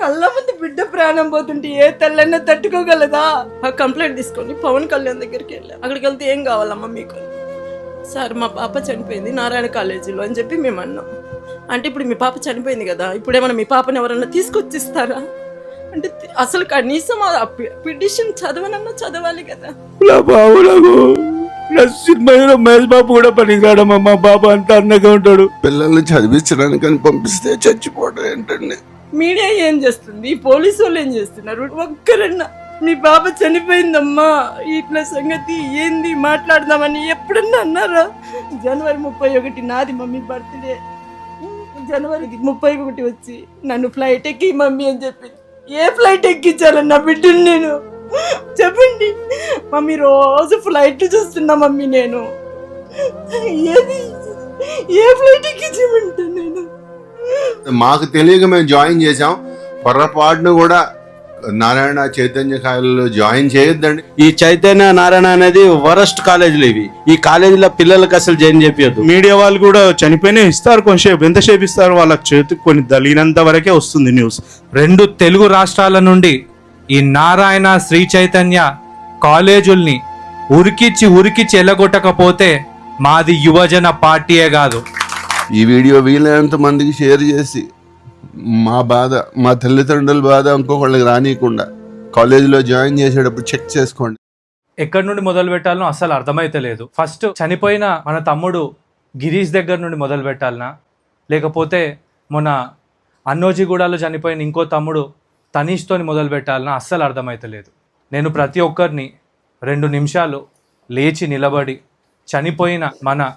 కళ్ళ ముందు బిడ్డ ప్రాణం పోతుంటే ఏ తల్లైనా తట్టుకోగలదా? ఆ కంప్లైంట్ తీసుకొని పవన్ కళ్యాణ్ దగ్గరికి వెళ్ళా. అక్కడికి వెళ్తే ఏం కావాలమ్మా మీకు? సార్ మా పాప చనిపోయింది నారాయణ కాలేజీలో అని చెప్పి మేము అన్నాం. అంటే ఇప్పుడు మీ పాప చనిపోయింది కదా ఇప్పుడు ఏమైనా మీ పాపని ఎవరన్నా తీసుకొచ్చిస్తారా? అంటే అసలు కనీసం ఆ పిటిషన్ చదవనన్నా చదవాలి కదా. నా బాబులకు నా సినిమాలో మహేష్ బాబు కూడా పనికిరాడమ్మా. మా బాబు అంత అందంగా ఉంటాడు. పిల్లల్ని చదివించడానికి అని పంపిస్తే చచ్చిపోవడం ఏంటండి? మీడియా ఏం చేస్తుంది? పోలీసు వాళ్ళు ఏం చేస్తున్నారు? ఒక్కరన్నా మీ బాబా చనిపోయిందమ్మా. ఇట్లా సంగతి ఏంది? మాట్లాడదామని ఎప్పుడన్నా అన్నారా? జనవరి ముప్పై ఒకటి నాది మమ్మీ బర్త్డే. జనవరి ముప్పై ఒకటి వచ్చి నన్ను ఫ్లైట్ ఎక్కి మమ్మీ అని చెప్పి ఏ ఫ్లైట్ ఎక్కించాలన్న బిడ్డను నేను? చెప్పండి. మమ్మీ రోజు ఫ్లైట్ చూస్తున్నా మమ్మీ నేను. ఏది? ఏ ఫ్లైట్ ఎక్కించమంటే మాకు తెలియక మేము జాయిన్ చేసాం పొరపాటును కూడా నారాయణ చైతన్య కాలేజీలో జాయిన్ చేయొద్దండి. ఈ చైతన్య నారాయణ అనేది వరస్ట్ కాలేజీలు ఇవి. ఈ కాలేజీలో పిల్లలకి అసలు జాయిన్ చెప్పియద్దు మీడియా వాళ్ళు కూడా చనిపోయినా ఇస్తారు కొంచెంసేపు ఎంతసేపు ఇస్తారు? వాళ్ళకి చేతికి కొన్ని దలిగినంత వరకే వస్తుంది న్యూస్. రెండు తెలుగు రాష్ట్రాల నుండి ఈ నారాయణ శ్రీ చైతన్య కాలేజుల్ని ఉరికిచ్చి ఉరికిచ్చి ఎల్లగొట్టకపోతే మాది యువజన పార్టీయే కాదు. ఈ వీడియో వీలైనంత మందికి షేర్ చేసి మా బాధ మా తల్లిదండ్రుల బాధ ఇంకొకళ్ళకి రానియకుండా కాలేజీలో జాయిన్ చేసేటప్పుడు చెక్ చేసుకోండి. ఎక్కడి నుండి మొదలు పెట్టాలనో అసలు అర్థమైతే లేదు. ఫస్ట్ చనిపోయిన మన తమ్ముడు గిరీష్ దగ్గర నుండి మొదలు పెట్టాలనా? లేకపోతే మొన్న అన్నోజీగూడలో చనిపోయిన ఇంకో తమ్ముడు తనీష్తోని మొదలు పెట్టాలనా? అస్సలు అర్థమైతే లేదు. నేను ప్రతి ఒక్కరిని రెండు నిమిషాలు లేచి నిలబడి చనిపోయిన మన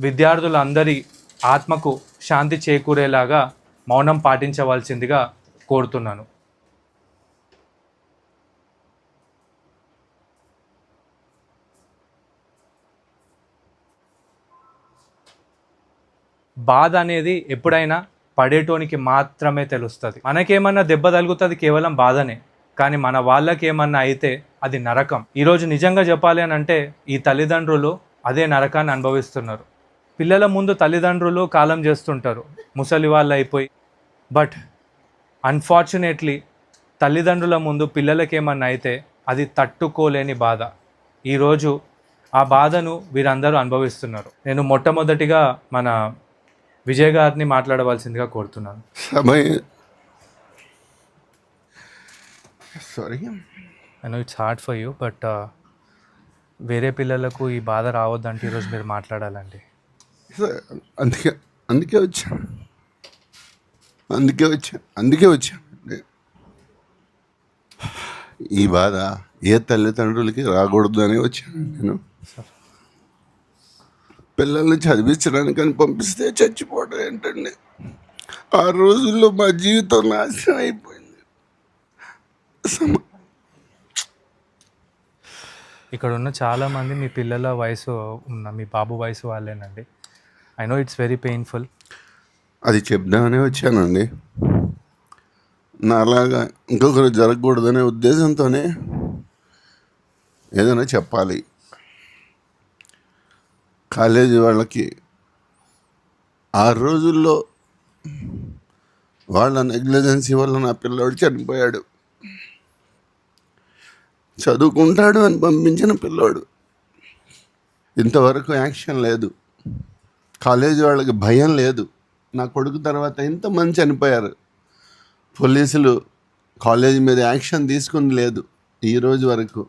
విద్యార్థులందరి ఆత్మకు శాంతి చేకూరేలాగా మౌనం పాటించవలసిందిగా కోరుతున్నాను. బాధ అనేది ఎప్పుడైనా పడేటోనికి మాత్రమే తెలుస్తుంది. మనకేమన్నా దెబ్బ తగులుతుంది కేవలం బాధనే. కానీ మన వాళ్ళకి ఏమన్నా అయితే అది నరకం. ఈరోజు నిజంగా చెప్పాలి అని అంటే ఈ తల్లిదండ్రులు అదే నరకాన్ని అనుభవిస్తున్నారు. పిల్లల ముందు తల్లిదండ్రులు కాలం చేస్తుంటారు. ముసలి వాళ్ళు అయిపోయి. బట్ అన్ఫార్చునేట్లీ తల్లిదండ్రుల ముందు పిల్లలకి ఏమన్నా అయితే అది తట్టుకోలేని బాధ. ఈరోజు ఆ బాధను వీరందరూ అనుభవిస్తున్నారు. నేను మొట్టమొదటిగా మన విజయ్ గారిని మాట్లాడవలసిందిగా కోరుతున్నాను. సమయం sorry I know it's hard for you but వేరే పిల్లలకు ఈ బాధ రావద్దంటే ఈరోజు మీరు మాట్లాడాలండి. అందుకే అందుకే వచ్చాను అందుకే వచ్చాను అందుకే వచ్చాను ఈ బాధ ఏ తల్లిదండ్రులకి రాకూడదు అని వచ్చాను నేను. పిల్లల్ని చదివించడానికి అని పంపిస్తే చచ్చిపోవడం ఏంటండి? ఆ రోజుల్లో మా జీవితం నాశనం అయిపోయింది. ఇక్కడ ఉన్న చాలామంది మీ పిల్లల వయసు ఉన్న మీ బాబు వయసు వాళ్ళేనండి. I know it's very painful అది చెప్దామనే వచ్చానండి. నాలాగా ఇంకొకరు జరగకూడదనే ఉద్దేశంతోనే ఏదైనా చెప్పాలి. కాలేజీ వాళ్ళకి ఆ రోజుల్లో వాళ్ళ నెగ్లిజెన్సీ వల్ల నా పిల్లోడు చనిపోయాడు. చదువుకుంటాడు అని పంపించిన పిల్లోడు. ఇంతవరకు యాక్షన్ లేదు. కాలేజీ వాళ్ళకి భయం లేదు. నా కొడుకు తర్వాత ఇంతమంది చనిపోయారు. పోలీసులు కాలేజీ మీద యాక్షన్ తీసుకుని లేదు ఈ రోజు వరకు.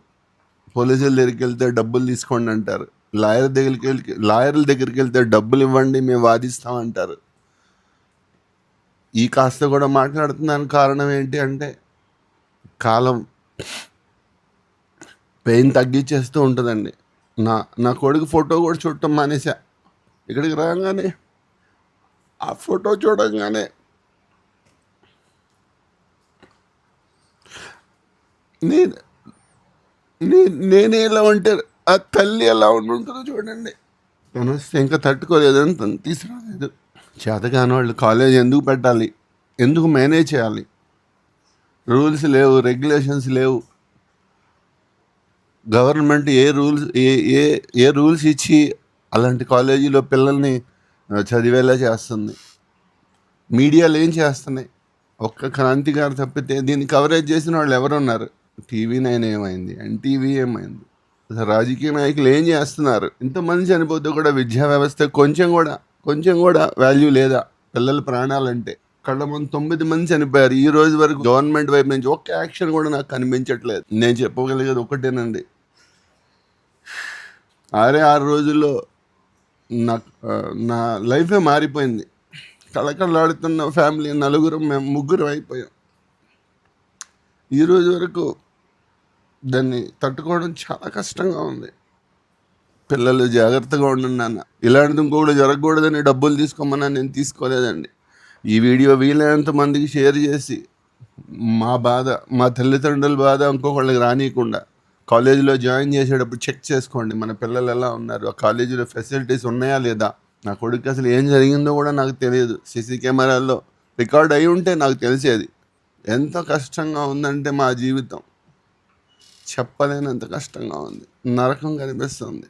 పోలీసుల దగ్గరికి వెళ్తే డబ్బులు తీసుకోండి అంటారు. లాయర్ దగ్గరికి వెళ్ళి లాయర్ల దగ్గరికి వెళ్తే డబ్బులు ఇవ్వండి మేము వాదిస్తామంటారు. ఈ కాస్త కూడా మాట్లాడుతున్నాను కారణం ఏంటి అంటే కాలం పెయిన్ తగ్గించేస్తూ ఉంటుందండి. నా నా కొడుకు ఫోటో కూడా చూడటం మానేసా ఇక్కడికి రాగానే ఆ ఫోటో చూడంగానే నేను నేను నేనే ఎలా ఉంటే ఆ తల్లి ఎలా ఉంటుందో చూడండి. తను వస్తే ఇంకా తట్టుకోలేదని తను తీసుకురాలేదు. చేతగాని వాళ్ళు కాలేజ్ ఎందుకు పెట్టాలి? ఎందుకు మేనేజ్ చేయాలి? రూల్స్ లేవు రెగ్యులేషన్స్ లేవు. గవర్నమెంట్ ఏ రూల్స్ ఏ ఏ ఏ రూల్స్ ఇచ్చి అలాంటి కాలేజీలో పిల్లల్ని చదివేలా చేస్తుంది. మీడియాలు ఏం చేస్తున్నాయి? ఒక్క క్రాంతి గారు తప్పితే దీన్ని కవరేజ్ చేసిన వాళ్ళు ఎవరున్నారు? టీవీ నైన్ ఏమైంది? ఎన్టీవీ ఏమైంది? అసలు రాజకీయ నాయకులు ఏం చేస్తున్నారు? ఇంతమంది చనిపోతే కూడా విద్యా వ్యవస్థ కొంచెం కూడా కొంచెం కూడా వాల్యూ లేదా? పిల్లల ప్రాణాలంటే కళ్ళ ముందు తొమ్మిది మంది చనిపోయారు ఈ రోజు వరకు గవర్నమెంట్ వైపు నుంచి ఒక్క యాక్షన్ కూడా నాకు కనిపించట్లేదు. నేను చెప్పగలిగేది ఒకటేనండి. ఆరే ఆరు రోజుల్లో నా నా లైఫే మారిపోయింది. కళకళలాడుతున్న ఫ్యామిలీ నలుగురు మేము ముగ్గురు అయిపోయాం. ఈరోజు వరకు దాన్ని తట్టుకోవడం చాలా కష్టంగా ఉంది. పిల్లలు జాగ్రత్తగా ఉండండి ఇలాంటిది ఇంకొకటి జరగకూడదని డబ్బులు తీసుకోమన్నా నేను తీసుకోలేదండి. ఈ వీడియో వీలైనంత మందికి షేర్ చేసి మా బాధ మా తల్లిదండ్రుల బాధ ఇంకొకళ్ళకి రానియకుండా కాలేజీలో జాయిన్ చేసేటప్పుడు చెక్ చేసుకోండి మన పిల్లలు ఎలా ఉన్నారు ఆ కాలేజీలో ఫెసిలిటీస్ ఉన్నాయా లేదా? నా కొడుకు అసలు ఏం జరిగిందో కూడా నాకు తెలియదు. సీసీ కెమెరాల్లో రికార్డ్ అయి ఉంటే నాకు తెలిసేది. ఎంత కష్టంగా ఉందంటే మా జీవితం. చెప్పలేనంత కష్టంగా ఉంది. నరకం కనిపిస్తుంది.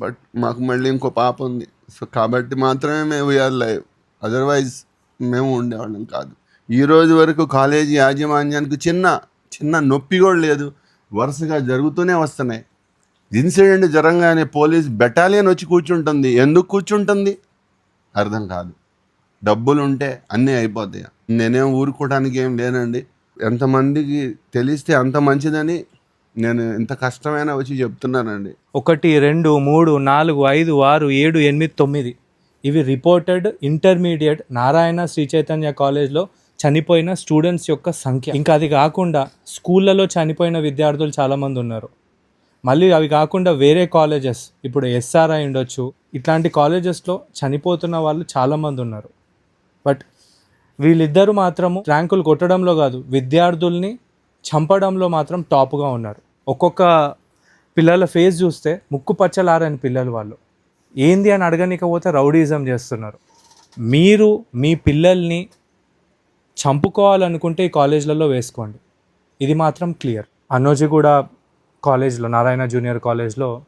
బట్ మాకు మళ్ళీ ఇంకో పాప ఉంది. సో కాబట్టి మాత్రమే మేము వీఆర్ లైవ్ అదర్వైజ్ మేము ఉండేవాళ్ళం కాదు. ఈ రోజు వరకు కాలేజీ యాజమాన్యానికి చిన్న చిన్న నొప్పి కూడా లేదు. వరుసగా జరుగుతూనే వస్తున్నాయి. ఇన్సిడెంట్ జరగగానే పోలీస్ బెటాలియన్ వచ్చి కూర్చుంటుంది. ఎందుకు కూర్చుంటుంది? అర్థం కాదు. డబ్బులు ఉంటే అన్నీ అయిపోతాయి. నేనేం ఊరుకోవడానికి ఏం లేనండి. ఎంతమందికి తెలిస్తే అంత మంచిదని నేను ఎంత కష్టమైనా వచ్చి చెప్తున్నానండి. ఒకటి రెండు మూడు నాలుగు ఐదు ఆరు ఏడు ఎనిమిది తొమ్మిది. ఇవి రిపోర్టెడ్ ఇంటర్మీడియట్ నారాయణ శ్రీ చైతన్య కాలేజ్లో చనిపోయిన స్టూడెంట్స్ యొక్క సంఖ్య. ఇంకా అది కాకుండా స్కూళ్ళలో చనిపోయిన విద్యార్థులు చాలామంది ఉన్నారు. మళ్ళీ అవి కాకుండా వేరే కాలేజెస్ ఇప్పుడు ఎస్ఆర్ఐ ఉండొచ్చు ఇట్లాంటి కాలేజెస్లో చనిపోతున్న వాళ్ళు చాలామంది ఉన్నారు. బట్ వీళ్ళిద్దరూ మాత్రము ర్యాంకులు కొట్టడంలో కాదు విద్యార్థుల్ని చంపడంలో మాత్రం టాప్గా ఉన్నారు. ఒక్కొక్క పిల్లల ఫేస్ చూస్తే ముక్కు పచ్చలారని పిల్లలు వాళ్ళు. ఏంది అని అడగనికపోతే రౌడీజం చేస్తున్నారు. మీరు మీ పిల్లల్ని చంపుకోవాలనుకుంటే ఈ కాలేజ్లలో వేసుకోండి. ఇది మాత్రం క్లియర్. అన్నోజిగూడ కాలేజ్లో నారాయణ జూనియర్ కాలేజ్లో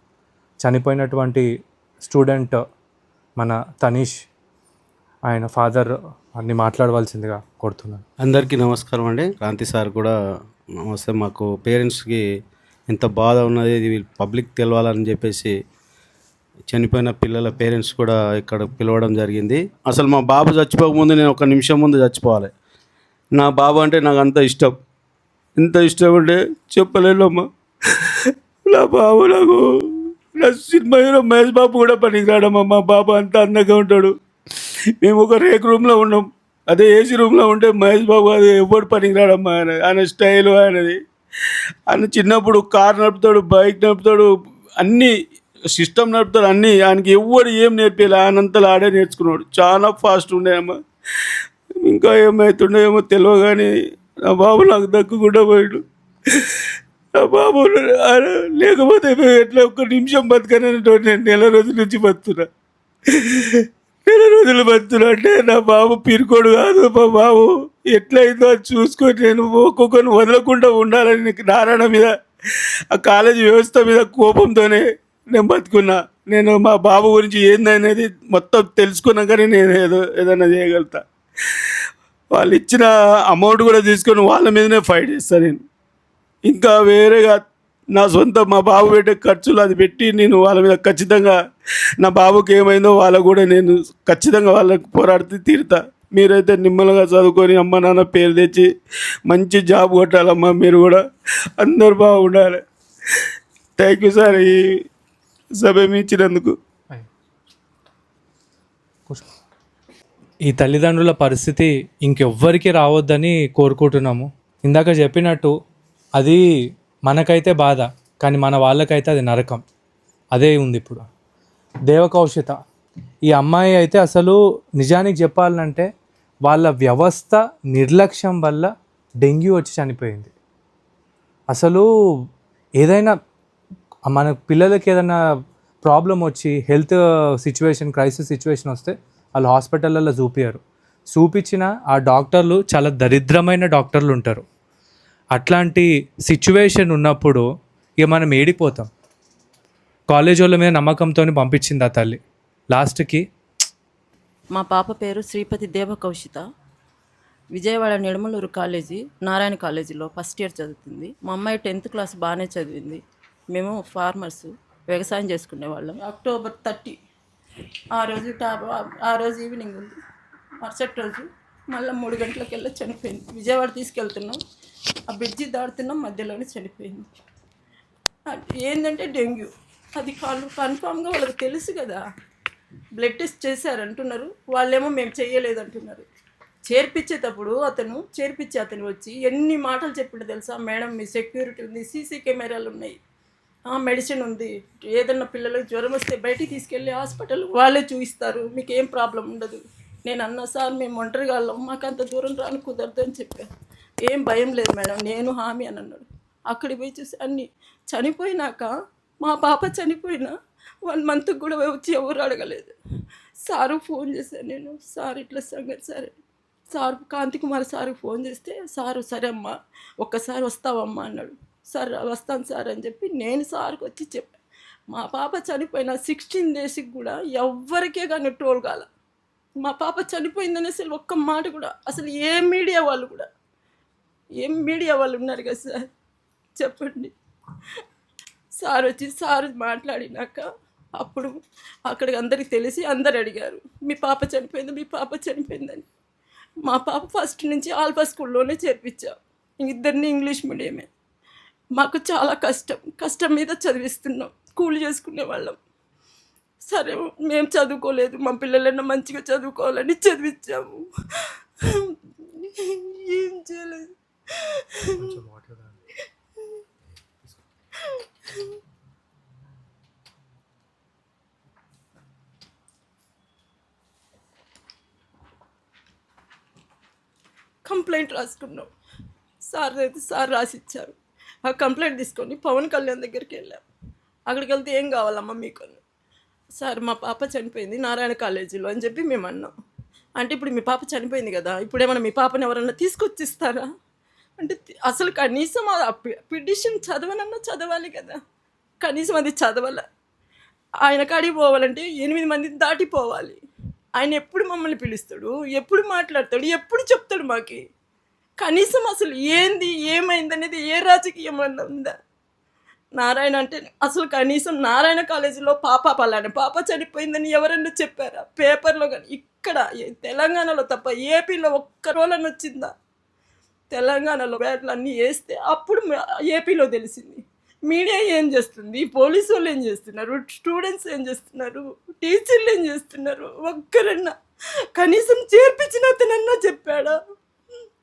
చనిపోయినటువంటి స్టూడెంట్ మన తనీష్ ఆయన ఫాదర్ అన్ని మాట్లాడవలసిందిగా కోరుతున్నాను. అందరికీ నమస్కారం అండి. క్రాంతి సార్ కూడా నమస్తే. మాకు పేరెంట్స్కి ఎంత బాధ ఉన్నది ఇది పబ్లిక్ తెలవాలని చెప్పేసి చనిపోయిన పిల్లల పేరెంట్స్ కూడా ఇక్కడ పిలవడం జరిగింది. అసలు మా బాబు చచ్చిపోకముందు నేను ఒక నిమిషం ముందు చచ్చిపోవాలి. నా బాబు అంటే నాకు అంత ఇష్టం. ఎంత ఇష్టం అంటే చెప్పలేనమ్మా. నా బాబు నాకు నా సినిమా హీరో మహేష్ బాబు కూడా పనికిరాడమ్మా. మా బాబు అంత అందంగా ఉంటాడు. మేము ఒక రేక్ రూమ్లో ఉన్నాం. అదే ఏసీ రూమ్లో ఉంటే మహేష్ బాబు అది ఎవడు పనికిరాడమ్మా ఆయన ఆయన స్టైల్ ఆయనది. ఆయన చిన్నప్పుడు కార్ నడుపుతాడు బైక్ నడుపుతాడు అన్నీ సిస్టమ్ నడుపుతాడు అన్నీ ఆయనకి ఎవడు ఏం నేర్పేయాలి ఆయనంతలో ఆడే నేర్చుకున్నాడు. చాలా ఫాస్ట్ ఉండేయమ్మా ఇంకా ఏమవుతుండో ఏమో తెలియదు కానీ నా బాబు నాకు దక్కుకుండా పోయాడు. నా బాబు లేకపోతే ఎట్లా ఒక్క నిమిషం బతకనేటువంటి నేను నెల రోజుల నుంచి బతున్నా నెల రోజులు బతున్నా అంటే నా బాబు పిరుకోడు కాదు మా బాబు. ఎట్లయిందో అది చూసుకొని నేను ఒక్కొక్కరిని వదలకుండా ఉండాలని నీకు నారాయణ మీద ఆ కాలేజీ వ్యవస్థ మీద కోపంతోనే నేను బతుకున్నా. నేను మా బాబు గురించి ఏందనేది మొత్తం తెలుసుకున్నాకనే నేను ఏదో ఏదైనా చేయగలుగుతా. వాళ్ళు ఇచ్చిన అమౌంట్ కూడా తీసుకొని వాళ్ళ మీదనే ఫైట్ చేస్తాను నేను. ఇంకా వేరేగా నా సొంత మా బాబు పెట్టే ఖర్చులు అది పెట్టి నేను వాళ్ళ మీద ఖచ్చితంగా నా బాబుకి ఏమైందో వాళ్ళకు కూడా నేను ఖచ్చితంగా వాళ్ళకి పోరాడితే తీరుతా. మీరైతే నిమ్మలుగా చదువుకొని అమ్మ నాన్న పేరు తెచ్చి మంచి జాబ్ కొట్టాలమ్మా మీరు కూడా. అందరు బాగుండాలి. థ్యాంక్ యూ సార్ ఈ సభ ఇచ్చినందుకు? ఈ తల్లిదండ్రుల పరిస్థితి ఇంకెవ్వరికి రావద్దని కోరుకుంటున్నాము. ఇందాక చెప్పినట్టు అది మనకైతే బాధ కానీ మన వాళ్ళకైతే అది నరకం. అదే ఉంది ఇప్పుడు. దేవకౌశిత ఈ అమ్మాయి అయితే అసలు నిజానికి చెప్పాలంటే వాళ్ళ వ్యవస్థ నిర్లక్ష్యం వల్ల డెంగ్యూ వచ్చి చనిపోయింది. అసలు ఏదైనా మన పిల్లలకి ఏదైనా ప్రాబ్లం వచ్చి హెల్త్ సిచ్యువేషన్ క్రైసిస్ సిచ్యువేషన్ వస్తే వాళ్ళు హాస్పిటల్లో చూపించారు చూపించిన ఆ డాక్టర్లు చాలా దరిద్రమైన డాక్టర్లు ఉంటారు. అట్లాంటి సిచ్యువేషన్ ఉన్నప్పుడు ఇక మనం ఏడిపోతాం. కాలేజ్ వాళ్ళ మీద నమ్మకంతో పంపించింది ఆ తల్లి. లాస్ట్కి మా పాప పేరు శ్రీపతి దేవ కౌశిత విజయవాడ నిడమలూరు కాలేజీ నారాయణ కాలేజీలో ఫస్ట్ ఇయర్ చదువుతుంది. మా అమ్మాయి టెన్త్ క్లాస్ బాగానే చదివింది. మేము ఫార్మర్స్ వ్యవసాయం చేసుకునే వాళ్ళం అక్టోబర్ థర్టీ ఆ రోజు టాప్ ఆ రోజు ఈవినింగ్ ఉంది. మరుసటి రోజు మళ్ళీ మూడు గంటలకు వెళ్ళి చనిపోయింది. విజయవాడ తీసుకెళ్తున్నాం. ఆ బ్రిడ్జి దాడుతున్నాం మధ్యలోనే చనిపోయింది. ఏంటంటే డెంగ్యూ. అది కాళ్ళు కన్ఫామ్గా వాళ్ళకి తెలుసు కదా. బ్లడ్ టెస్ట్ చేశారు అంటున్నారు. వాళ్ళేమో మేము చేయలేదు అంటున్నారు. చేర్పించేటప్పుడు అతను చేర్పించి అతను వచ్చి ఎన్ని మాటలు చెప్పిండు తెలుసా? మేడం మీ సెక్యూరిటీ ఉంది. సీసీ కెమెరాలు ఉన్నాయి. మెడిసిన్ ఉంది. ఏదన్నా పిల్లలకు జ్వరం వస్తే బయటికి తీసుకెళ్ళి హాస్పిటల్ వాళ్ళే చూపిస్తారు మీకు ఏం ప్రాబ్లం ఉండదు. నేను అన్నా సార్ మేము ఒంటరిగా వాళ్ళం మాకు అంత దూరం రాని కుదరదు అని చెప్పాను ఏం భయం లేదు మేడం. నేను హామీ అని అన్నాడు. అక్కడికి పోయి చూసి అన్ని చనిపోయినాక మా పాప చనిపోయిన వన్ మంత్కి కూడా వచ్చి ఎవరు అడగలేదు. సారు ఫోన్ చేశాను నేను. సార్ ఇట్లా సంగతి సరే. సార్ కాంతి కుమార్ సార్కి ఫోన్ చేస్తే సారు సరే అమ్మా. ఒక్కసారి వస్తావమ్మా అన్నాడు. సార్ వస్తాను సార్ అని చెప్పి నేను సార్కి వచ్చి చెప్పాను మా పాప చనిపోయిన సిక్స్టీన్ డేస్కి కూడా ఎవ్వరికే కానీ ట్రోల్ కాల. మా పాప చనిపోయిందని అసలు ఒక్క మాట కూడా అసలు ఏ మీడియా వాళ్ళు కూడా ఏం మీడియా వాళ్ళు ఉన్నారు కదా సార్? చెప్పండి. సార్ వచ్చి సార్ మాట్లాడినాక అప్పుడు అక్కడికి అందరికి తెలిసి అందరు అడిగారు మీ పాప చనిపోయింది మీ పాప చనిపోయిందని. మా పాప ఫస్ట్ నుంచి ఆల్ఫా స్కూల్లోనే చేర్పించాం. ఇద్దరిని ఇంగ్లీష్ మీడియమే. మాకు చాలా కష్టం కష్టం మీద చదివిస్తున్నాం. కూలి చేసుకునే వాళ్ళం. సరే మేము చదువుకోలేదు. మా పిల్లలన్నా మంచిగా చదువుకోవాలని చదివించాము ఏం చేయలేదు. కంప్లైంట్ రాసుకున్నాం. సార్ అయితే సార్ రాసి ఇచ్చారు ఆ కంప్లైంట్ తీసుకొని పవన్ కళ్యాణ్ దగ్గరికి వెళ్ళాం. అక్కడికి వెళ్తే ఏం కావాలమ్మా మీకు? సార్ మా పాప చనిపోయింది నారాయణ కాలేజీలో అని చెప్పి మేము అన్నాం. అంటే ఇప్పుడు మీ పాప చనిపోయింది కదా ఇప్పుడు ఏమైనా మీ పాపను ఎవరన్నా తీసుకొచ్చిస్తారా? అంటే అసలు కనీసం ఆ పిటిషన్ చదవనన్నా చదవాలి కదా. కనీసం అది చదవాల. ఆయన కాడికి పోవాలంటే ఎనిమిది మందిని దాటిపోవాలి. ఆయన ఎప్పుడు మమ్మల్ని పిలుస్తాడు? ఎప్పుడు మాట్లాడతాడు? ఎప్పుడు చెప్తాడు మాకి? కనీసం అసలు ఏంది ఏమైంది అనేది ఏ రాజకీయం అన్న ఉందా నారాయణ అంటే అసలు కనీసం నారాయణ కాలేజీలో పాప పలానే పాప చనిపోయిందని ఎవరన్నా చెప్పారా? పేపర్లో కానీ ఇక్కడ తెలంగాణలో తప్ప ఏపీలో ఒక్క రోజులని వచ్చిందా? తెలంగాణలో బ్యాట్లు అన్నీ వేస్తే అప్పుడు ఏపీలో తెలిసింది. మీడియా ఏం చేస్తుంది? పోలీసు వాళ్ళు ఏం చేస్తున్నారు? స్టూడెంట్స్ ఏం చేస్తున్నారు? టీచర్లు ఏం చేస్తున్నారు? ఒక్కరన్నా కనీసం చేర్పించిన అతనన్నా చెప్పాడా?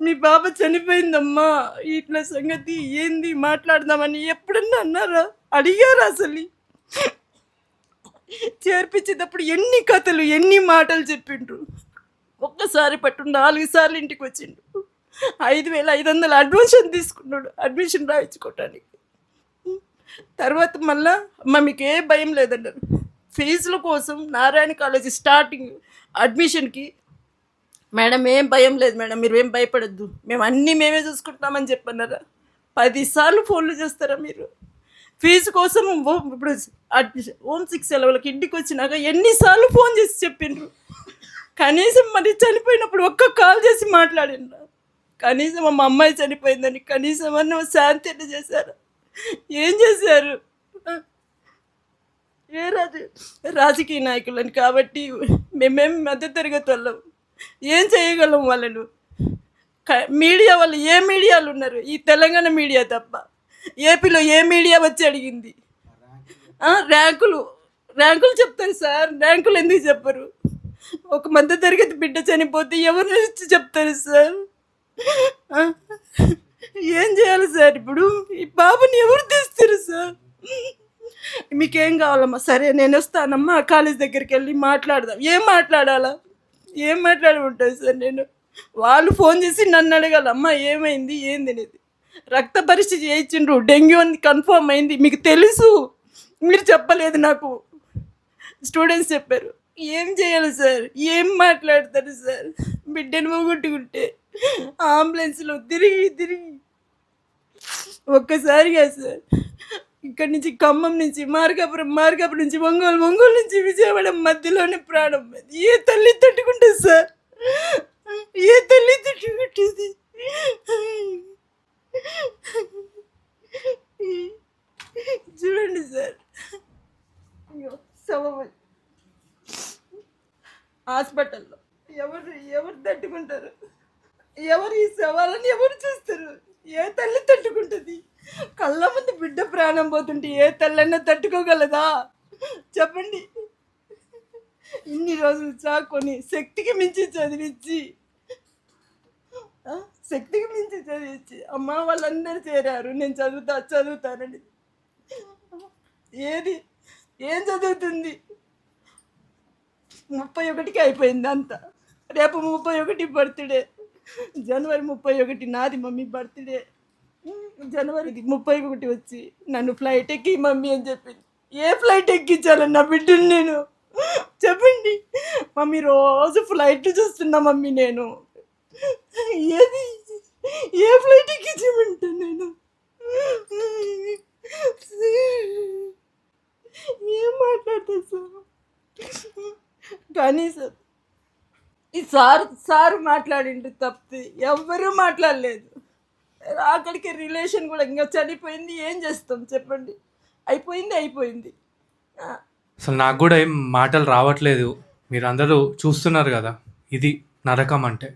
మీ బాబా చనిపోయిందమ్మా. ఇట్లా సంగతి ఏంది మాట్లాడదామని ఎప్పుడన్నా అన్నారా? అడిగారు అసలు? చేర్పించేటప్పుడు ఎన్ని కథలు ఎన్ని మాటలు చెప్పిండ్రు? ఒక్కసారి పట్టు నాలుగు సార్లు ఇంటికి వచ్చిండు. ఐదు వేల ఐదు వందలు అడ్మిషన్ తీసుకున్నాడు అడ్మిషన్ రాయించుకోవటానికి తర్వాత మళ్ళా అమ్మ మీకు ఏ భయం లేదన్నారు ఫీజుల కోసం నారాయణ కాలేజీ స్టార్టింగ్ అడ్మిషన్కి మేడం ఏం భయం లేదు మేడం మీరు ఏం భయపడద్దు. మేము అన్నీ మేమే చూసుకుంటామని చెప్పన్నారా? పదిసార్లు ఫోన్లు చేస్తారా మీరు? ఫీజు కోసం ఓ- ఇప్పుడు అడ్మిషన్ హోమ్ సిక్స్ సెలవులకి ఇంటికి వచ్చినాక ఎన్నిసార్లు ఫోన్ చేసి చెప్పిండ్రు? కనీసం మరి చనిపోయినప్పుడు ఒక్క కాల్ చేసి మాట్లాడిండ్రు? కనీసం మా అమ్మాయి చనిపోయిందని కనీసం అన్న శాంతి చేశారు? ఏం చేశారు? ఏ రాజు రాజకీయ నాయకులని కాబట్టి మేమేం మధ్యతరగతి వాళ్ళం. ఏం చేయగలం వాళ్ళను? మీడియా వాళ్ళు ఏ మీడియాలు ఉన్నారు? ఈ తెలంగాణ మీడియా తప్ప. ఏపీలో ఏ మీడియా వచ్చి అడిగింది? ర్యాంకులు. ర్యాంకులు చెప్తారు సార్. ర్యాంకులు ఎందుకు చెప్పరు? ఒక మధ్య తరగతి బిడ్డ చనిపోతే ఎవరు వచ్చి చెప్తారు సార్? ఏం చేయాలి సార్ ఇప్పుడు? ఈ బాబుని ఎవరు తీస్తారు సార్? మీకేం కావాలమ్మా? సరే నేను వస్తానమ్మా. కాలేజ్ దగ్గరికి వెళ్ళి మాట్లాడదాం. ఏం మాట్లాడాలా? ఏం మాట్లాడి ఉంటుంది సార్ నేను? వాళ్ళు ఫోన్ చేసి నన్ను అడగాలి అమ్మ ఏమైంది? ఏంది? అనేది. రక్త పరీక్ష చేయించిండ్రు డెంగ్యూ అని కన్ఫర్మ్ అయింది. మీకు తెలుసు మీరు చెప్పలేదు నాకు. స్టూడెంట్స్ చెప్పారు ఏం చేయాలి సార్? ఏం మాట్లాడతారు సార్? బిడ్డను పోగొట్టుకుంటే అంబులెన్స్లో తిరిగి తిరిగి. ఒక్కసారిగా సార్ ఇక్కడి నుంచి ఖమ్మం నుంచి మార్గాపురం మార్కాపురం నుంచి ఒంగోలు ఒంగోలు నుంచి విజయవాడ మధ్యలోనే ప్రాణం ఏ తల్లి తట్టుకుంటుంది సార్? ఏ తల్లి తట్టుకుంటుంది? చూడండి సార్. అయ్యో హాస్పిటల్లో ఎవరు ఎవరు తట్టుకుంటారు? ఎవరు ఈ శవాలని ఎవరు చూస్తారు? ఏ తల్లి తట్టుకుంటుంది? కళ్ళ ముందు బిడ్డ ప్రాణం పోతుంటే ఏ తల్లైనా తట్టుకోగలదా? చెప్పండి. ఇన్ని రోజులు చాకొని శక్తికి మించి చదివించి శక్తికి మించి చదివించి అమ్మ వాళ్ళందరూ చేరారు. నేను చదువుతా చదువుతానని. ఏది? ఏం చదువుతుంది? ముప్పై ఒకటికి అయిపోయింది అంతా రేపు ముప్పై ఒకటి బర్త్డే. జనవరి ముప్పై ఒకటి నాది మమ్మీ బర్త్డే. జనవరి ముప్పై ఒకటి వచ్చి నన్ను ఫ్లైట్ ఎక్కి మమ్మీ అని చెప్పింది. ఏ ఫ్లైట్ ఎక్కించాలని నా బిడ్డను నేను? చెప్పండి. మమ్మీ రోజు ఫ్లైట్లు చూస్తున్నా మమ్మీ నేను. ఏది? ఏ ఫ్లైట్ ఎక్కించమంటా నేను? ఏం మాట్లాడతా సార్ కానీ సార్ ఈ సార్ సార్ మాట్లాడిండు తప్పితే ఎవ్వరూ మాట్లాడలేదు. అక్కడికి రిలేషన్ కూడా ఇంకా చనిపోయింది. ఏం చేస్తాం చెప్పండి. అయిపోయింది అయిపోయింది. అసలు నాకు కూడా ఏం మాటలు రావట్లేదు. మీరందరూ చూస్తున్నారు కదా ఇది నరకం అంటే.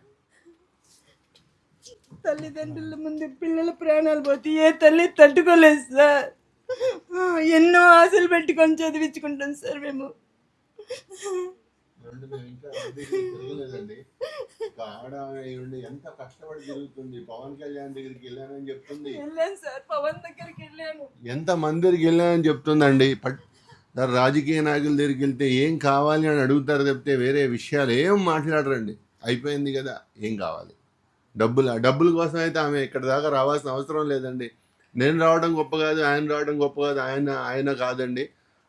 తల్లిదండ్రుల ముందు పిల్లల ప్రాణాలు పోతే ఏ తల్లి తట్టుకోలేదు సార్. ఎన్నో ఆశలు పెట్టుకొని చదివించుకుంటాం సార్ మేము. ఆడ ఉండి ఎంత కష్టపడి తిరుగుతుంది. పవన్ కళ్యాణ్ దగ్గరికి వెళ్ళానని చెప్తుంది. వెళ్ళాను సార్ పవన్ దగ్గరికి వెళ్ళాను. ఎంత మంది దగ్గరికి వెళ్ళానని చెప్తుందండి. పట్ రాజకీయ నాయకుల దగ్గరికి వెళ్తే ఏం కావాలి అని అడుగుతారు తప్పితే వేరే విషయాలు ఏం మాట్లాడరండి. అయిపోయింది కదా ఏం కావాలి? డబ్బులు డబ్బుల కోసం అయితే ఆమె ఇక్కడ దాకా రావాల్సిన అవసరం లేదండి. నేను రావడం గొప్ప కాదు ఆయన రావడం గొప్ప కాదు ఆయన ఆయన కాదండి.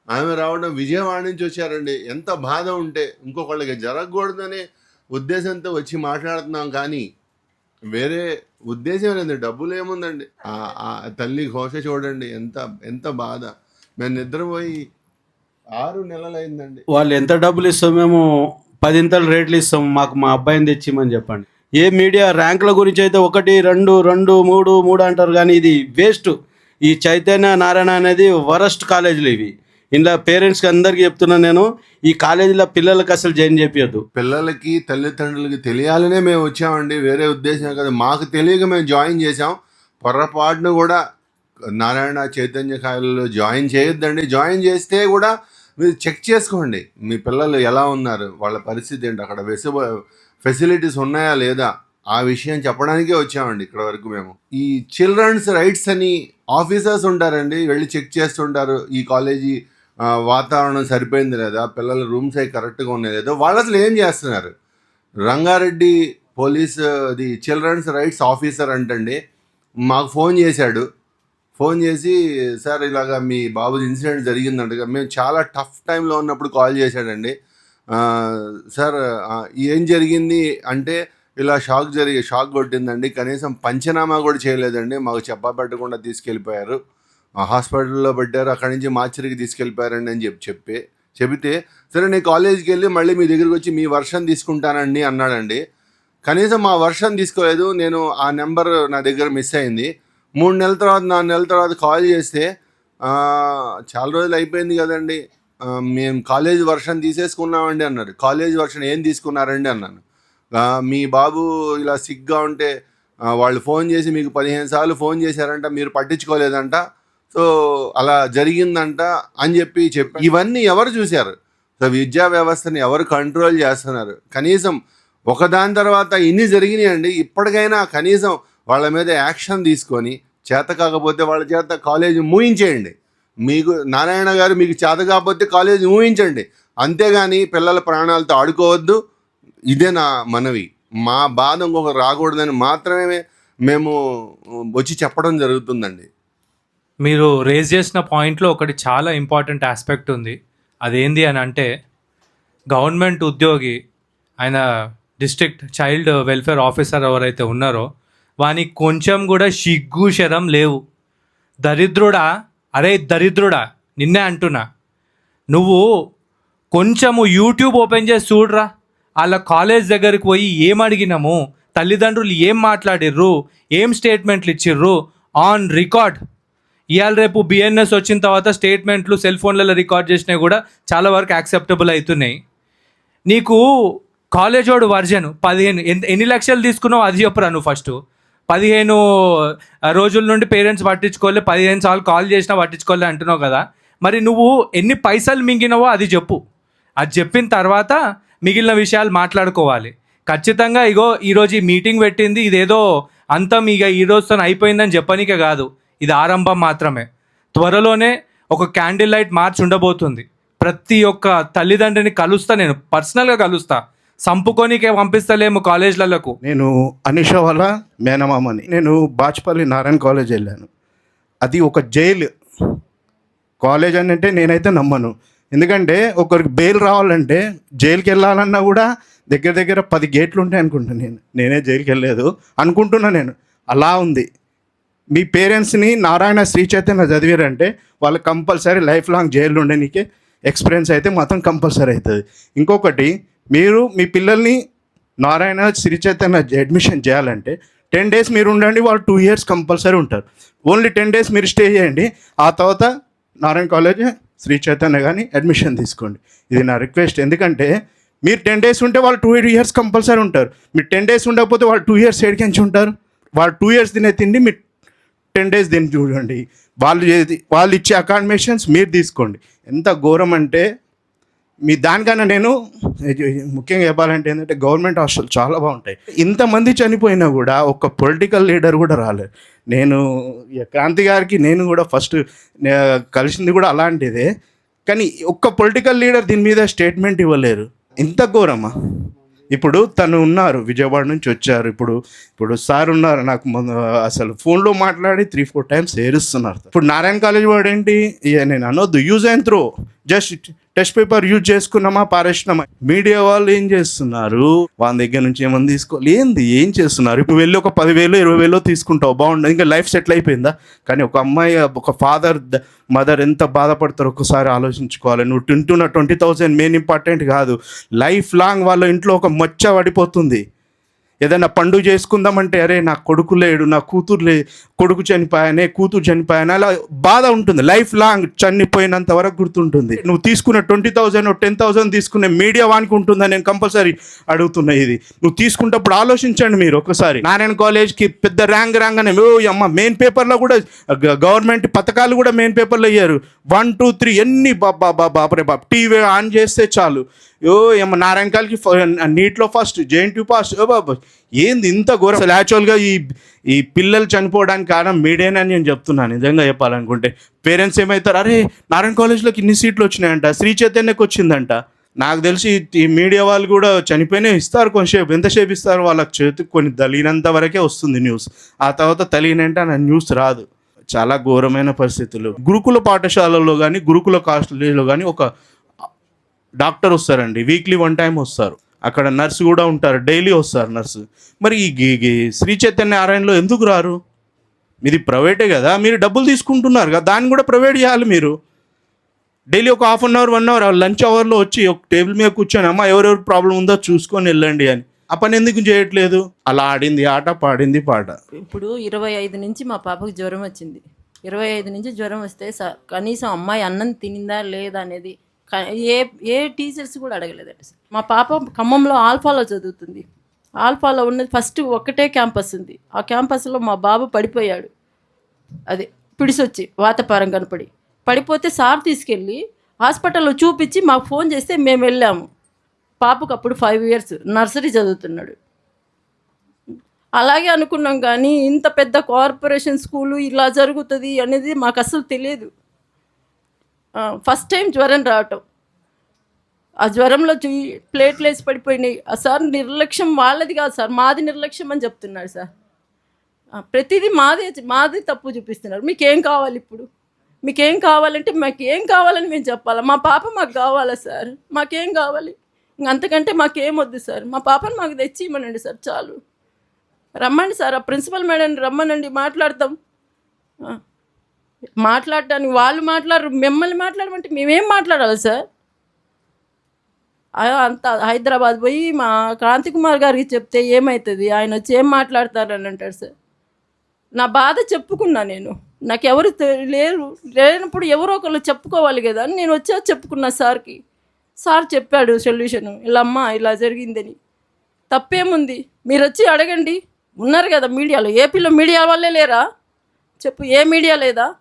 ఆమె రావడం విజయవాడ నుంచి వచ్చారండి. ఎంత బాధ ఉంటే ఇంకొకళ్ళకి జరగకూడదనే ఉద్దేశంతో వచ్చి మాట్లాడుతున్నాం కానీ వేరే ఉద్దేశం లేదు. డబ్బులు ఏముందండి? ఆ తల్లి ఘోష చూడండి ఎంత ఎంత బాధ. మేము నిద్రపోయి ఆరు నెలలైందండి వాళ్ళు ఎంత డబ్బులు ఇస్తాం మేము? పదింతలు రేట్లు ఇస్తాం. మాకు మా అబ్బాయిని తెచ్చిమని చెప్పండి. ఏ మీడియా ర్యాంకుల గురించి అయితే ఒకటి రెండు రెండు మూడు మూడు అంటారు కానీ ఇది వేస్ట్. ఈ చైతన్య నారాయణ అనేది వరస్ట్ కాలేజీలు ఇవి. ఇందులో పేరెంట్స్కి అందరికీ చెప్తున్నాను నేను ఈ కాలేజీలో పిల్లలకి అసలు జాయిన్ చేయొద్దు పిల్లలకి తల్లిదండ్రులకి తెలియాలనే మేము వచ్చామండి వేరే ఉద్దేశం కదా. మాకు తెలియక మేము జాయిన్ చేసాం పొరపాటును కూడా నారాయణ చైతన్య కాలేజీలో జాయిన్ చేయొద్దండి. జాయిన్ చేస్తే కూడా మీరు చెక్ చేసుకోండి. మీ పిల్లలు ఎలా ఉన్నారు వాళ్ళ పరిస్థితి ఏంటి అక్కడ వెసుబ ఫెసిలిటీస్ ఉన్నాయా లేదా ఆ విషయం చెప్పడానికే వచ్చామండి ఇక్కడ వరకు మేము. ఈ చిల్డ్రన్స్ రైట్స్ అని ఆఫీసర్స్ ఉంటారండి వెళ్ళి చెక్ చేస్తుంటారు. ఈ కాలేజీ వాతావరణం సరిపోయింది లేదా? పిల్లల రూమ్స్ అవి కరెక్ట్గా ఉన్నాయి లేదా? వాళ్ళు అసలు ఏం చేస్తున్నారు? రంగారెడ్డి పోలీస్ అది చిల్డ్రన్స్ రైట్స్ ఆఫీసర్ అంటండి. మాకు ఫోన్ చేశాడు. ఫోన్ చేసి సార్ ఇలాగా మీ బాబు ఇన్సిడెంట్ జరిగిందంటగా. మేము చాలా టఫ్ టైంలో ఉన్నప్పుడు కాల్ చేశాడండి. సార్ ఏం జరిగింది? అంటే ఇలా షాక్ జరిగి షాక్ కొట్టిందండి. కనీసం పంచనామా కూడా చేయలేదండి. మాకు చెప్పబెట్టకుండా తీసుకెళ్ళిపోయారు. ఆ హాస్పిటల్లో పెట్టారు అక్కడి నుంచి మాచరికి తీసుకెళ్ళిపోయారండి అని చెప్పి చెప్పి చెబితే సరే నేను కాలేజీకి వెళ్ళి మళ్ళీ మీ దగ్గరికి వచ్చి మీ వర్షన్ తీసుకుంటానండి అన్నాడండి. కనీసం మా వర్షన్ తీసుకోలేదు నేను ఆ నెంబర్ నా దగ్గర మిస్ అయింది. మూడు నెలల తర్వాత నాలుగు నెలల తర్వాత కాల్ చేస్తే చాలా రోజులు అయిపోయింది కదండి మేము కాలేజ్ వర్షన్ తీసేసుకున్నామండి అన్నారు కాలేజ్ వర్షన్ ఏం తీసుకున్నారండి అన్నాను. మీ బాబు ఇలా సిగ్గా ఉంటే వాళ్ళు ఫోన్ చేసి మీకు పదిహేను సార్లు ఫోన్ చేశారంట మీరు పట్టించుకోలేదంట సో అలా జరిగిందంట అని చెప్పి చెప్పి ఇవన్నీ ఎవరు చూశారు? సో విద్యా వ్యవస్థని ఎవరు కంట్రోల్ చేస్తున్నారు? కనీసం ఒకదాని తర్వాత ఇన్ని జరిగినాయండి. ఇప్పటికైనా కనీసం వాళ్ళ మీద యాక్షన్ తీసుకొని చేత కాకపోతే వాళ్ళ చేత కాలేజీ మూయించేయండి. మీకు నారాయణ గారు మీకు చేత కాకపోతే కాలేజీ మూయించండి. అంతేగాని పిల్లల ప్రాణాలతో ఆడుకోవద్దు. ఇదే నా మనవి. మా బాధ ఇంకొకరు రాకూడదని మాత్రమే మేము వచ్చి చెప్పడం జరుగుతుందండి. మీరు రేజ్ చేసిన పాయింట్లో ఒకటి చాలా ఇంపార్టెంట్ ఆస్పెక్ట్ ఉంది. అదేంది అని అంటే గవర్నమెంట్ ఉద్యోగి ఆయన డిస్ట్రిక్ట్ చైల్డ్ వెల్ఫేర్ ఆఫీసర్ ఎవరైతే ఉన్నారో వానికి కొంచెం కూడా సిగ్గు శరం లేవు. దరిద్రుడా? అరే దరిద్రుడా నిన్నే అంటున్నా. నువ్వు కొంచెము యూట్యూబ్ ఓపెన్ చేసి చూడరా. వాళ్ళ కాలేజ్ దగ్గరికి పోయి ఏం అడిగినాము? తల్లిదండ్రులు ఏం మాట్లాడిర్రు? ఏం స్టేట్మెంట్లు ఇచ్చిర్రు? ఆన్ రికార్డ్ ఇవాళ రేపు బిఎన్ఎస్ వచ్చిన తర్వాత స్టేట్మెంట్లు సెల్ ఫోన్లలో రికార్డ్ చేసినవి కూడా చాలా వరకు యాక్సెప్టబుల్ అవుతున్నాయి నీకు కాలేజ్ వాడు వర్జన్ పదిహేను ఎంత ఎన్ని లక్షలు తీసుకున్నావు? అది చెప్పరా నువ్వు ఫస్ట్ పదిహేను రోజుల నుండి పేరెంట్స్ పట్టించుకోలే పదిహేను సార్లు కాల్ చేసినా పట్టించుకోలే అంటున్నావు కదా. మరి నువ్వు ఎన్ని పైసలు మింగినవో అది చెప్పు. అది చెప్పిన తర్వాత మిగిలిన విషయాలు మాట్లాడుకోవాలి. ఖచ్చితంగా ఇగో ఈరోజు ఈ మీటింగ్ పెట్టింది ఇదేదో అంతం ఇక ఈ రోజుతో అయిపోయిందని చెప్పనీకే కాదు. ఇది ఆరంభం మాత్రమే. త్వరలోనే ఒక క్యాండిల్ లైట్ మార్చ్ ఉండబోతుంది. ప్రతి ఒక్క తల్లిదండ్రిని కలుస్తా నేను. పర్సనల్గా కలుస్తా. సంపుకొనికే పంపిస్తలేము కాలేజ్లకు నేను అనిష వాళ్ళ మేనమామని. నేను బాచ్పల్లి నారాయణ కాలేజ్ వెళ్ళాను. అది ఒక జైలు. కాలేజ్ అని అంటే నేనైతే నమ్మను. ఎందుకంటే ఒకరికి బెయిల్ రావాలంటే జైలుకి వెళ్ళాలన్నా కూడా దగ్గర దగ్గర పది గేట్లు ఉంటాయి అనుకుంటాను నేను. నేనే జైలుకి వెళ్ళలేదు అనుకుంటున్నా నేను. అలా ఉంది. మీ పేరెంట్స్ని నారాయణ శ్రీ చైతన్య చదివారంటే వాళ్ళు కంపల్సరీ లైఫ్ లాంగ్ జైల్లో ఉండడానికి ఎక్స్పీరియన్స్ అయితే మాత్రం కంపల్సరీ అవుతుంది. ఇంకొకటి మీరు మీ పిల్లల్ని నారాయణ శ్రీ చైతన్య అడ్మిషన్ చేయాలంటే టెన్ డేస్ మీరు ఉండండి వాళ్ళు టూ ఇయర్స్ కంపల్సరీ ఉంటారు. ఓన్లీ టెన్ డేస్ మీరు స్టే చేయండి ఆ తర్వాత నారాయణ కాలేజ్ శ్రీ చైతన్య కానీ అడ్మిషన్ తీసుకోండి. ఇది నా రిక్వెస్ట్. ఎందుకంటే మీరు టెన్ డేస్ ఉంటే వాళ్ళు టూ ఇయర్స్ కంపల్సరీ ఉంటారు. మీరు టెన్ డేస్ ఉండకపోతే వాళ్ళు టూ ఇయర్స్ ఏడికించి ఉంటారు. వాళ్ళు టూ ఇయర్స్ తినే తిండి మీరు టెన్ డేస్ దీన్ని చూడండి. వాళ్ళు వాళ్ళు ఇచ్చే అకామిడేషన్స్ మీరు తీసుకోండి. ఎంత ఘోరం అంటే మీ దానికన్నా నేను ముఖ్యంగా చెప్పాలంటే ఏంటంటే గవర్నమెంట్ హాస్టల్ చాలా బాగుంటాయి. ఇంతమంది చనిపోయినా కూడా ఒక పొలిటికల్ లీడర్ కూడా రాలేదు నేను క్రాంతి గారికి నేను కూడా ఫస్ట్ కలిసింది కూడా అలాంటిదే. కానీ ఒక్క పొలిటికల్ లీడర్ దీని మీద స్టేట్మెంట్ ఇవ్వలేరు. ఇంత ఘోరమా? ఇప్పుడు తను ఉన్నారు విజయవాడ నుంచి వచ్చారు. ఇప్పుడు ఇప్పుడు సార్ ఉన్నారు నాకు అసలు ఫోన్లో మాట్లాడి త్రీ ఫోర్ టైమ్స్ ఏరుస్తున్నారు ఇప్పుడు నారాయణ కాలేజ్ వాడు ఏంటి నేను అనొద్దు use and throw. Just test paper use చేసుకున్నామా? పారేసినామా? మీడియా వాళ్ళు ఏం చేస్తున్నారు? వాళ్ళ దగ్గర నుంచి ఏమని తీసుకోవాలి ఏంది? ఏం చేస్తున్నారు? ఇప్పుడు వెళ్ళి ఒక పదివేలు ఇరవై వేలు తీసుకుంటావు బాగుండదు ఇంకా లైఫ్ సెటిల్ అయిపోయిందా? కానీ ఒక అమ్మాయి ఒక ఫాదర్ మదర్ ఎంత బాధపడతారో ఒకసారి ఆలోచించుకోవాలి. నువ్వు తింటున్న ట్వంటీ థౌసండ్ మెయిన్ ఇంపార్టెంట్ కాదు. లైఫ్ లాంగ్ వాళ్ళ ఇంట్లో ఒక మచ్చ పడిపోతుంది. ఏదైనా పండు చేసుకుందామంటే అరే నా కొడుకు లేడు నా కూతురు లే కొడుకు చనిపోయానే కూతురు చనిపోయానే అలా బాధ ఉంటుంది. లైఫ్ లాంగ్ చనిపోయినంత వరకు గుర్తుంటుంది. నువ్వు తీసుకున్న ట్వంటీ థౌజండ్ టెన్ థౌసండ్ తీసుకునే మీడియా వానికి ఉంటుందని నేను కంపల్సరీ అడుగుతున్నా ఇది. నువ్వు తీసుకున్నప్పుడు ఆలోచించండి మీరు ఒకసారి. నారాయణ కాలేజ్కి పెద్ద ర్యాంక్ ర్యాంక్ అనే ఓ అమ్మ మెయిన్ పేపర్లో కూడా గ- గవర్నమెంట్ పథకాలు కూడా మెయిన్ పేపర్లో అయ్యారు వన్ టూ త్రీ ఎన్ని బాబా బాబా బాపరే బాబు టీవీ ఆన్ చేస్తే చాలు. ఓ ఏమో నారాయణకాలకి నీట్లో ఫస్ట్ జేఎన్టీ ఫస్ట్ ఓ బాబు ఏంది ఇంత ఘోరం? అసలు యాక్చువల్గా ఈ ఈ పిల్లలు చనిపోవడానికి కారణం మీడియానే అని నేను చెప్తున్నాను నిజంగా చెప్పాలనుకుంటే. పేరెంట్స్ ఏమవుతారు అరే నారాయణ కాలేజ్లోకి ఇన్ని సీట్లు వచ్చినాయంట శ్రీ చైతన్యకు వచ్చిందంట. నాకు తెలిసి ఈ మీడియా వాళ్ళు కూడా చనిపోయినా ఇస్తారు కొంచెంసేపు ఎంతసేపు ఇస్తారు? వాళ్ళకి చేతికి కొన్ని తెలియనంత వరకే వస్తుంది న్యూస్. ఆ తర్వాత తెలియనంటే ఆ న్యూస్ రాదు. చాలా ఘోరమైన పరిస్థితులు. గురుకుల పాఠశాలలో కానీ గురుకుల కాలేజీలో కానీ ఒక డాక్టర్ వస్తారండి వీక్లీ వన్ టైం వస్తారు. అక్కడ నర్స్ కూడా ఉంటారు డైలీ వస్తారు నర్సు. మరి ఈ శ్రీ చైతన్య నారాయణలో ఎందుకు రారు? ఇది ప్రైవేటే కదా మీరు డబ్బులు తీసుకుంటున్నారు కదా దాన్ని కూడా ప్రైవేట్ చేయాలి మీరు. డైలీ ఒక half an hour one hour lunch అవర్లో వచ్చి ఒక టేబుల్ మీద కూర్చొని అమ్మ ఎవరెవరు ప్రాబ్లం ఉందో చూసుకొని వెళ్ళండి అని. ఆ పని ఎందుకు చేయట్లేదు? అలా ఆడింది ఆట పాడింది పాట. ఇప్పుడు ఇరవై ఐదు నుంచి మా పాపకు జ్వరం వచ్చింది. ఇరవై ఐదు నుంచి జ్వరం వస్తే స- కనీసం అమ్మాయి అన్నం తినిందా లేదా అనేది ఏ ఏ టీచర్స్ కూడా అడగలేదండి సార్. మా పాప ఖమ్మంలో ఆల్ఫాలో చదువుతుంది. ఆల్ఫాలో ఉన్నది ఫస్ట్ ఒక్కటే క్యాంపస్ ఉంది. ఆ క్యాంపస్లో మా బాబు పడిపోయాడు. అది పిడిసొచ్చి వాతపారం కనపడి. పడిపోతే సార్ తీసుకెళ్ళి హాస్పిటల్లో చూపించి మాకు ఫోన్ చేస్తే మేము వెళ్ళాము. పాపకు అప్పుడు ఫైవ్ ఇయర్స్ నర్సరీ చదువుతున్నాడు. అలాగే అనుకున్నాం కానీ ఇంత పెద్ద కార్పొరేషన్ స్కూలు ఇలా జరుగుతుంది అనేది మాకు అసలు తెలియదు. ఫస్ట్ టైం జ్వరం రావటం. ఆ జ్వరంలో చూ ప్లేట్లు వేసి పడిపోయినాయి. ఆ సార్ నిర్లక్ష్యం వాళ్ళది కాదు సార్ మాది నిర్లక్ష్యం అని చెప్తున్నాడు సార్. ప్రతిదీ మాదే మాది తప్పు చూపిస్తున్నారు. మీకేం కావాలి ఇప్పుడు? మీకేం కావాలంటే మాకు ఏం కావాలని మేము చెప్పాలా? మా పాప మాకు కావాలా సార్? మాకేం కావాలి? ఇంక అంతకంటే మాకేం వద్దు సార్. మా పాపను మాకు తెచ్చి ఇవ్వనండి సార్ చాలు. రమ్మండి సార్ ఆ ప్రిన్సిపల్ మేడం రమ్మనండి మాట్లాడతాం. మాట్లాడటానికి వాళ్ళు మాట్లాడరు మిమ్మల్ని మాట్లాడమంటే మేమేం మాట్లాడాలి సార్? అంత హైదరాబాద్ పోయి మా క్రాంతి కుమార్ గారికి చెప్తే ఏమవుతుంది ఆయన వచ్చి ఏం మాట్లాడతారని అంటాడు సార్. నా బాధ చెప్పుకున్నా నేను. నాకు ఎవరు తె- లేరు లేనప్పుడు ఎవరో ఒకళ్ళు చెప్పుకోవాలి కదా అని నేను వచ్చా చెప్పుకున్నా సార్కి. సార్ చెప్పాడు సొల్యూషన్. ఇలా అమ్మ ఇలా జరిగిందని. తప్పేముంది? మీరు వచ్చి అడగండి. ఉన్నారు కదా మీడియాలో. ఏపీలో మీడియా వాళ్ళే లేరా? చెప్పు ఏ మీడియా లేదా?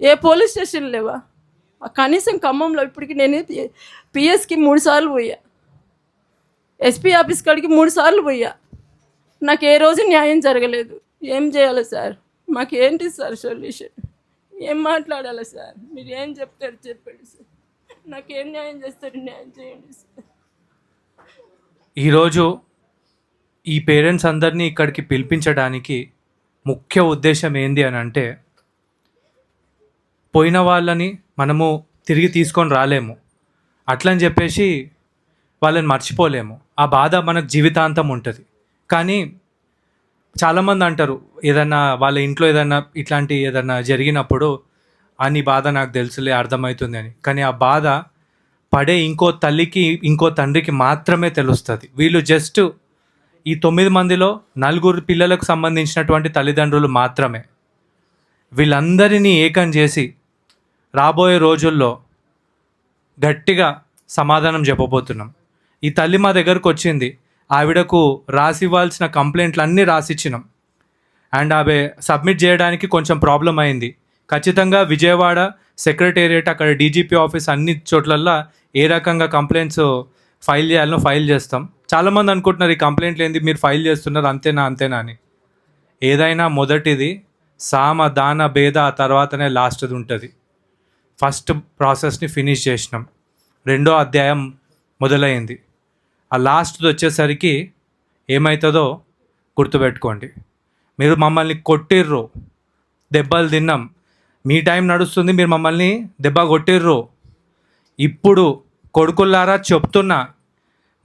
ఏ పోలీస్ స్టేషన్ లేవా? కనీసం ఖమ్మంలో ఇప్పటికి నేను పిఎస్కి మూడు సార్లు పోయా. ఎస్పీ ఆఫీస్ కాడికి మూడు సార్లు పోయా. నాకు ఏ రోజు న్యాయం జరగలేదు. ఏం చేయాలి సార్? మాకేంటి సార్ సొల్యూషన్? ఏం మాట్లాడాలి సార్? మీరు ఏం చెప్తారు చెప్పండి సార్. నాకేం న్యాయం చేస్తారు న్యాయం చేయండి సార్. ఈరోజు ఈ పేరెంట్స్ అందరినీ ఇక్కడికి పిలిపించడానికి ముఖ్య ఉద్దేశం ఏంది అని అంటే పోయిన వాళ్ళని మనము తిరిగి తీసుకొని రాలేము. అట్లని చెప్పేసి వాళ్ళని మర్చిపోలేము. ఆ బాధ మనకు జీవితాంతం ఉంటుంది. కానీ చాలామంది అంటారు ఏదన్నా వాళ్ళ ఇంట్లో ఏదన్నా ఇట్లాంటి ఏదన్నా జరిగినప్పుడు అని బాధ నాకు తెలుసులే అర్థమవుతుంది అని. కానీ ఆ బాధ పడే ఇంకో తల్లికి ఇంకో తండ్రికి మాత్రమే తెలుస్తుంది. వీళ్ళు జస్ట్ ఈ తొమ్మిది మందిలో నలుగురు పిల్లలకు సంబంధించినటువంటి తల్లిదండ్రులు మాత్రమే. వీళ్ళందరినీ ఏకం చేసి రాబోయే రోజుల్లో గట్టిగా సమాధానం చెప్పబోతున్నాం. ఈ తల్లి మా దగ్గరకు వచ్చింది. ఆవిడకు రాసివ్వాల్సిన కంప్లైంట్లు అన్నీ రాసిచ్చినాం. అండ్ ఆమె సబ్మిట్ చేయడానికి కొంచెం ప్రాబ్లం అయింది. ఖచ్చితంగా విజయవాడ సెక్రటేరియట్ అక్కడ డీజీపీ ఆఫీస్ అన్ని చోట్లల్లో ఏ రకంగా కంప్లైంట్స్ ఫైల్ చేయాలనో ఫైల్ చేస్తాం. చాలామంది అనుకుంటున్నారు ఈ కంప్లైంట్లు ఏంది మీరు ఫైల్ చేస్తున్నారు అంతేనా అంతేనా అని. ఏదైనా మొదటిది సామ దాన భేద ఆ తర్వాతనే లాస్ట్ది ఉంటుంది. ఫస్ట్ ప్రాసెస్ని ఫినిష్ చేసినాం. రెండో అధ్యాయం మొదలైంది. ఆ లాస్ట్ది వచ్చేసరికి ఏమవుతుందో గుర్తుపెట్టుకోండి. మీరు మమ్మల్ని కొట్టిర్రు దెబ్బలు తిన్నాం. మీ టైం నడుస్తుంది మీరు మమ్మల్ని దెబ్బ కొట్టిర్రు. ఇప్పుడు కొడుకుల్లారా చెప్తున్నా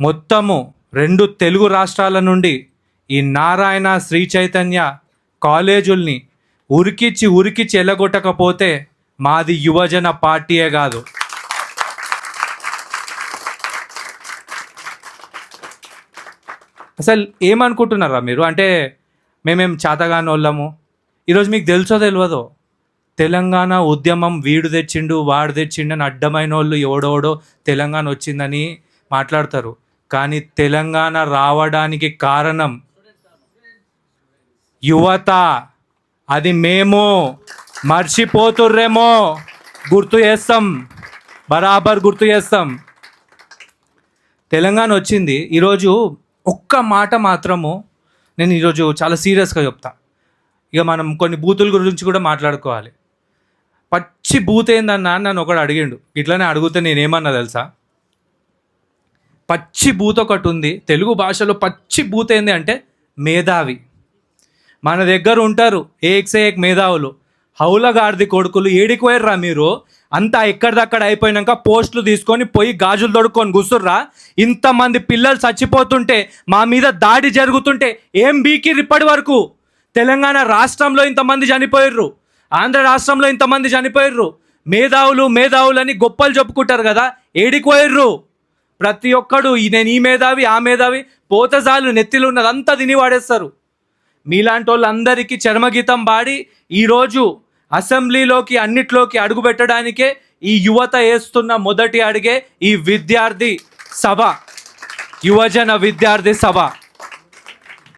మొత్తము రెండు తెలుగు రాష్ట్రాల నుండి ఈ నారాయణ శ్రీ చైతన్య కాలేజుల్ని ఉరికిచ్చి ఉరికిచ్చి ఎల్లగొట్టకపోతే మాది యువజన పార్టీయే కాదు. అసలు ఏమనుకుంటున్నారా మీరు? అంటే మేమేం చేతగాని వాళ్ళము ఈరోజు మీకు తెలుసో తెలియదో? తెలంగాణ ఉద్యమం వీడు తెచ్చిండు వాడు తెచ్చిండు అని అడ్డమైన వాళ్ళు ఎవడోడో తెలంగాణ వచ్చిందని మాట్లాడతారు. కానీ తెలంగాణ రావడానికి కారణం యువత. అది మేము. మర్చిపోతుర్రేమో. గుర్తు చేస్తాం. బరాబర్ గుర్తు చేస్తాం. తెలంగాణ వచ్చింది. ఈరోజు ఒక్క మాట మాత్రము నేను ఈరోజు చాలా సీరియస్గా చెప్తా. ఇక మనం కొన్ని బూతుల గురించి కూడా మాట్లాడుకోవాలి. పచ్చి బూత్ ఏందన్నా అని నన్ను ఒకడు అడిగిండు. ఇట్లానే అడిగితే నేనేమన్నా తెలుసా? పచ్చి బూత్ ఒకటి ఉంది. తెలుగు భాషలో పచ్చి బూత్ ఏంది అంటే మేధావి. మన దగ్గర ఉంటారు. ఏక్స్ ఏక్ మేధావులు. హౌలగార్ది కొడుకులు ఏడికిపోయారా మీరు? అంతా ఎక్కడిదక్కడ అయిపోయినాక పోస్టులు తీసుకొని పోయి గాజులు తొడుక్కొని కూర్చుర్రా? ఇంతమంది పిల్లలు చచ్చిపోతుంటే మా మీద దాడి జరుగుతుంటే ఏం బీకి ఇప్పటి వరకు? తెలంగాణ రాష్ట్రంలో ఇంతమంది చనిపోయిర్రు. ఆంధ్ర రాష్ట్రంలో ఇంతమంది చనిపోయిర్రు. మేధావులు మేధావులని గొప్పలు చెప్పుకుంటారు కదా ఏడికి పోయిర్రు ప్రతి ఒక్కడు ఈ నేను ఈ మేధావి ఆ మేధావి పోతజాలు నెత్తిలు ఉన్నదంతా తిని వాడేస్తారు. మీలాంటి వాళ్ళందరికీ చర్మగీతం పాడి ఈరోజు అసెంబ్లీలోకి అన్నిట్లోకి అడుగు పెట్టడానికే ఈ యువత వేస్తున్న మొదటి అడిగే ఈ విద్యార్థి సభ యువజన విద్యార్థి సభ.